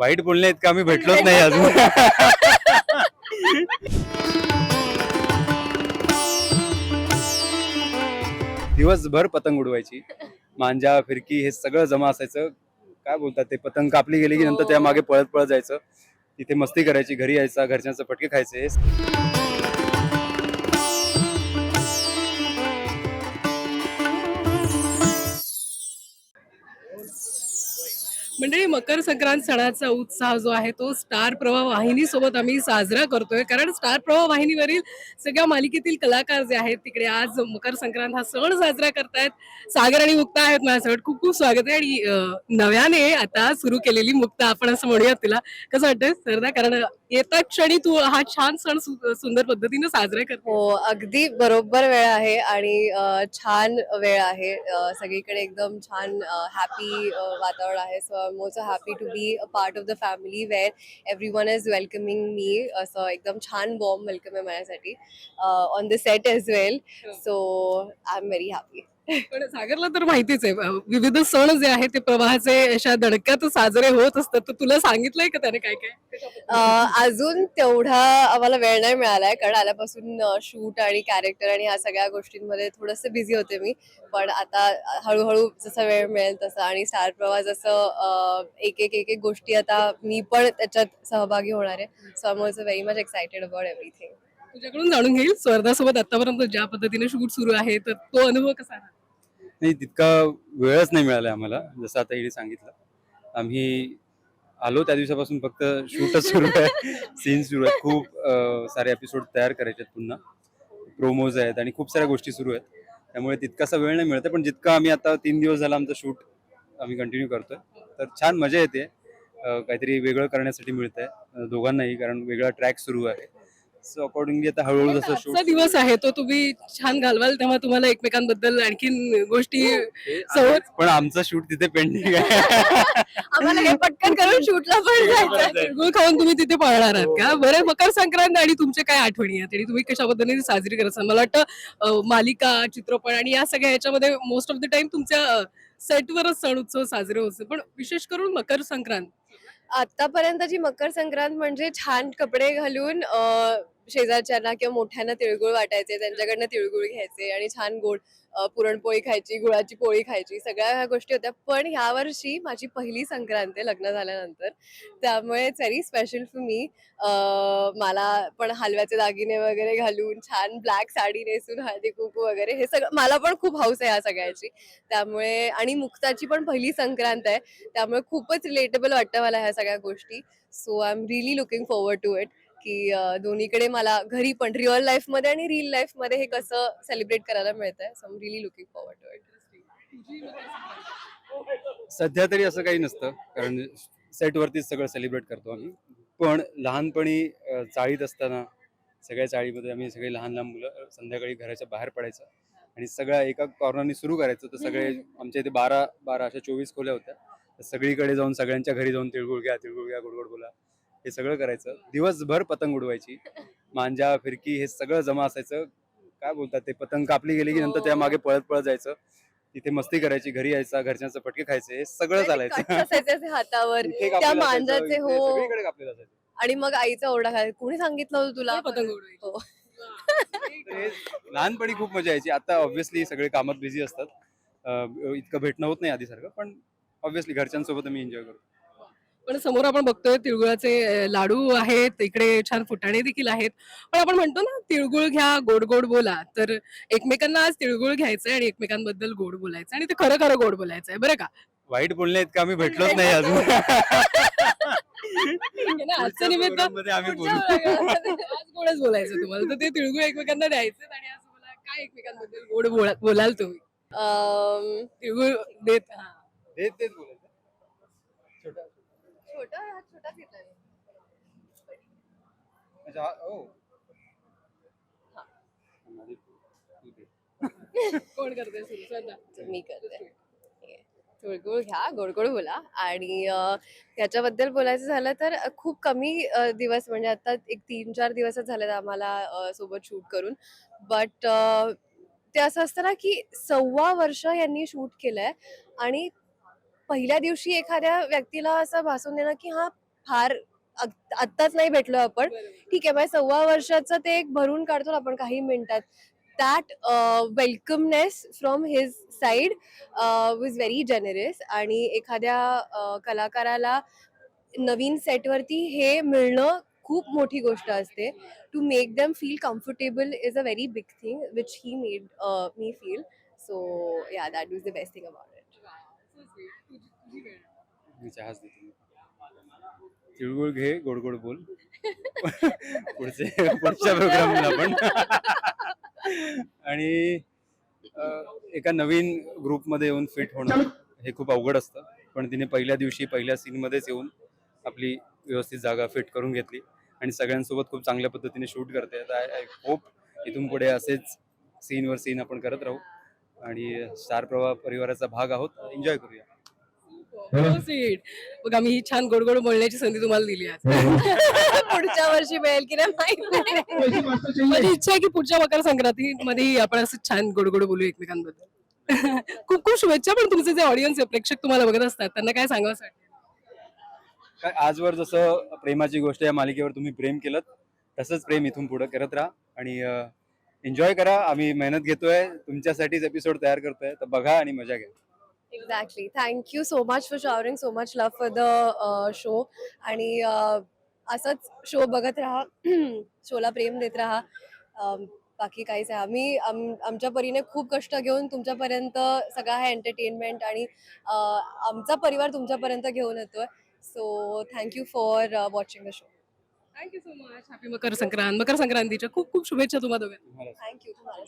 वाईट बोलणे इतकं आम्ही भेटलोच नाही अजून. दिवसभर पतंग उडवायची. मांजा फिरकी हे सगळं जमा असायचं. काय बोलतात ते? पतंग कापली गेली की नंतर त्या मागे पळत पळत जायचं. तिथे मस्ती करायची घरी यायचा घरच्यांचं फटके खायचे. मंडळी मकर संक्रांत सणाचा उत्साह जो आहे तो स्टार प्रवाह वाहिनीसोबत आम्ही साजरा करतोय. कारण स्टार प्रवाह वाहिनीवरील सगळ्या मालिकेतील कलाकार जे आहेत तिकडे आज मकर संक्रांत हा सण साजरा करतायत. सागर आणि मुक्ता आहेत माझ्यासोबत. खूप खूप स्वागत आहे. आणि नव्याने आता सुरू केलेली मुक्ता आपण असं म्हणूयात तिला. कसं वाटतंय? सरदा? कारण येत्या क्षणी तू हा छान सण सुंदर पद्धतीने साजरा करतो. हो अगदी बरोबर वेळ आहे आणि छान वेळ आहे. सगळीकडे एकदम छान हॅपी वातावरण आहे. So I am also happy to be a part of the family where everyone is welcoming me असं एकदम छान बॉम्ब वेलकम आहे माझ्यासाठी on the set as well so I am very happy पण सागरला तर माहितीच आहे. विविध सण जे आहेत ते प्रवाहाचे अशा दडक्यात साजरे होत असतात. तर तुला सांगितलंय का त्याने काय काय? अजून तेवढा आम्हाला वेळ नाही मिळालाय. कारण आल्यापासून शूट आणि कॅरेक्टर आणि ह्या सगळ्या गोष्टींमध्ये थोडंसं बिझी होते मी. पण आता हळूहळू जसा वेळ मिळेल तसा आणि स्टार प्रवाह जसं एक एक एक एक गोष्टी आता मी पण त्याच्यात सहभागी होणार आहे. So I am also very much excited about everything तुझ्याकडून जाणून घेईल. स्वर्धासोबत आतापर्यंत ज्या पद्धतीने शूट सुरू आहे तर तो अनुभव कसा आहे नाही तितका वेळच नाही मिळाला आम्हाला जसं आता हिने सांगितलं. आम्ही आलो त्या दिवसापासून फक्त शूटच सुरू आहे सीन सुरू आहेत. खूप अं, सारे एपिसोड तयार करायचे आहेत पुन्हा. प्रोमोज आहेत आणि खूप साऱ्या गोष्टी सुरू आहेत. त्यामुळे तितकासा वेळ नाही मिळत आहे. पण जितका आम्ही आता तीन दिवस झाला आमचं शूट आम्ही कंटिन्यू करतोय. तर छान मजा येते. अं, काहीतरी वेगळं करण्यासाठी मिळतंय. अं, दोघांनाही कारण वेगळा ट्रॅक सुरू आहे. सो अकॉर्डिंगली आता हळूहळू जसं आजचा दिवस आहे तो तुम्ही छान घालवाल तेव्हा तुम्हाला एकमेकांबद्दल आणखीन गोष्टी सहज पण आमचं शूट तिथे पेंडिंग आहे. आम्हाला हे पटकन करून शूटला पण जायचं तिळगुळ खाऊन तुम्ही तिथे पळणार आहात का? बरं मकर संक्रांत आणि तुमच्या काय आठवणी आहेत? आणि तुम्ही कशा पद्धतीने साजरी करत असाल. मला वाटतं अं, मालिका चित्रपट आणि या सगळ्या ह्याच्यामध्ये मोस्ट ऑफ द टाइम तुमच्या सेटवरच सण उत्सव साजरे होते पण विशेष करून मकर संक्रांत आतापर्यंतची मकर संक्रांत म्हणजे छान कपडे घालून शेजारच्यांना किंवा मोठ्यांना तिळगुळ वाटायचे त्यांच्याकडनं तिळगुळ घ्यायचे आणि छान गोड पुरणपोळी खायची गुळाची पोळी खायची सगळ्या ह्या गोष्टी होत्या. पण ह्या वर्षी माझी पहिली संक्रांत आहे लग्न झाल्यानंतर. त्यामुळे it's very special for me मला पण हलव्याचे दागिने वगैरे घालून छान ब्लॅक साडी नेसून हळदी कुंकू वगैरे हे सगळं मला पण खूप हौस आहे ह्या सगळ्याची. त्यामुळे आणि मुक्ताची पण पहिली संक्रांत आहे. त्यामुळे खूपच रिलेटेबल वाटतं मला ह्या सगळ्या गोष्टी. So I am really looking forward to it की दोन्हीकडे मला घरी पण रिअल लाईफमध्ये आणि रिअल लाईफमध्ये हे कसं सेलिब्रेट करायला मिळतंय. So I am really looking forward to it सध्या तरी असं काही नसतं कारण सेट वरतीच सगळं सेलिब्रेट करतो आम्ही. पण लहानपणी चाळीत असताना सगळ्या चाळीमध्ये आम्ही सगळे लहान लहान मुलं संध्याकाळी घराच्या बाहेर पडायचं आणि सगळ्या एका कॉर्नरनी सुरू करायचं. तर सगळे आमच्या इथे बारा बारा अशा चोवीस खोल्या होत्या. तर सगळीकडे जाऊन सगळ्यांच्या घरी जाऊन तिळगुळ घ्या तिळगुळ घ्या गोड गोड बोला. हे सगळं करायचं. दिवसभर पतंग उडवायची. मांजा फिरकी हे सगळं जमा असायचं. काय बोलतात ते? पतंग कापली गेली की नंतर त्या मागे पळत पळत जायचं. तिथे मस्ती करायची घरी यायचा घरच्यांचं फटके खायचे हे सगळं चालायचं. हातावर. त्या मांजाचे हो. सगळीकडे कापलेलं असायचं. आणि मग आईचा ओरडा खायचा कोणी सांगितलं होतं तुला? पतंग उडवायची? हो. हे लहानपणी खूप मजा यायची. आता ऑब्व्हियसली सगळे कामात बिझी असतात. इतकं भेटणं होत नाही आधीसारखं पण ऑब्व्हियसली घरच्यांसोबत मी एन्जॉय करतो. पण समोर आपण बघतोय तिळगुळाचे लाडू आहेत इकडे छान फुटाणे देखील आहेत. पण आपण म्हणतो ना तिळगुळ घ्या गोड गोड बोला. तर एकमेकांना आज तिळगुळ घ्यायचंय आणि एकमेकांबद्दल गोड बोलायचं आणि ते खरं खरं गोड बोलायचंय. बरं का? वाईट बोलणे इतकं आम्ही भेटलोच नाही अजून. ठीक आहे ना, आजचं पुढच्या निमित्त आम्ही बोलू. आज गोडच बोलायचं तुम्हाला. तर ते तिळगुळ एकमेकांना द्यायचे आणि आज मला काय एकमेकांबद्दल गोड बोला- बोलाल तुम्ही? तिळगुळ देत हा. बोलायचं छोटा छोटा हा छोटा. अच्छा, हा-. कोण करते सुरू? मी करते. ठीक आहे. तिळगुळ घ्या गोड गोड बोला. आणि अं, त्याच्याबद्दल बोलायचं झालं तर अं, खूप कमी अं, दिवस म्हणजे आता एक तीन चार दिवसच झालेत आम्हाला अं, सोबत शूट करून. बट ते असं असतं ना की सव्वा वर्ष यांनी शूट केलंय. आणि पहिल्या दिवशी एखाद्या व्यक्तीला असं भासून देणं की हा फार आत- आत्ताच नाही भेटलो आपण. ठीक आहे म्हणजे सव्वा वर्षाचं ते एक भरून काढतो आपण काही मिनिटात. That welcomeness from his side was very generous आणि एखाद्या कलाकाराला नवीन सेटवरती हे मिळणं खूप मोठी गोष्ट असते. To make them feel comfortable is a very big thing which he made me feel so yeah that was the best thing about me चहाच देतो तिळगुळ घे गोड गोड बोल. पुढचे पुढच्या प्रोग्रामला आपण आणि एका नवीन ग्रुपमध्ये येऊन फिट होणं हे खूप अवघड असतं. पण तिने पहिल्या दिवशी पहिल्या सीनमध्येच येऊन आपली व्यवस्थित जागा फिट करून घेतली. आणि सगळ्यांसोबत खूप चांगल्या पद्धतीने शूट करते. आय आय होप इथून पुढे असेच सीनवर सीन आपण करत राहू. आणि स्टार प्रवाह परिवाराचा भाग आहोत. एन्जॉय करूया. स्वीट बघ आम्ही ही छान गोड गोड बोलण्याची संधी तुम्हाला दिली आज. पुढच्या वर्षी मिळेल की नाही माहीत नाही. माझी इच्छा आहे की पुढच्या मकर संक्रांतीमध्ये आपण असं छान गोड गोड बोलू एकमेकांबद्दल. खूप खूप शुभेच्छा पण तुमचे जे ऑडियन्स आहे प्रेक्षक तुम्हाला बघत असतात त्यांना काय सांगावं? काय आजवर जसं प्रेमाची गोष्ट या मालिकेवर तुम्ही प्रेम केलं तसंच प्रेम इथून पुढे करत राहा आणि एन्जॉय करा. आम्ही मेहनत घेतोय. तुमच्यासाठीच एपिसोड तयार करतोय. तर बघा आणि मजा घ्या. Exactly thank you so much for showering so much love for the show आणि uh, असंच शो बघत राहा. शोला प्रेम देत राहा. Um, बाकी काहीच आहे आम्ही आम- आमच्या परीने खूप कष्ट घेऊन तुमच्यापर्यंत सगळा हा एंटरटेनमेंट आणि uh, आमचा परिवार तुमच्यापर्यंत घेऊन येतोय. So thank you for watching the show thank you so much happy Makar Sankrant मकर संक्रांतीच्या खूप खूप शुभेच्छा तुम्हाला थँक्यू तुम्हाला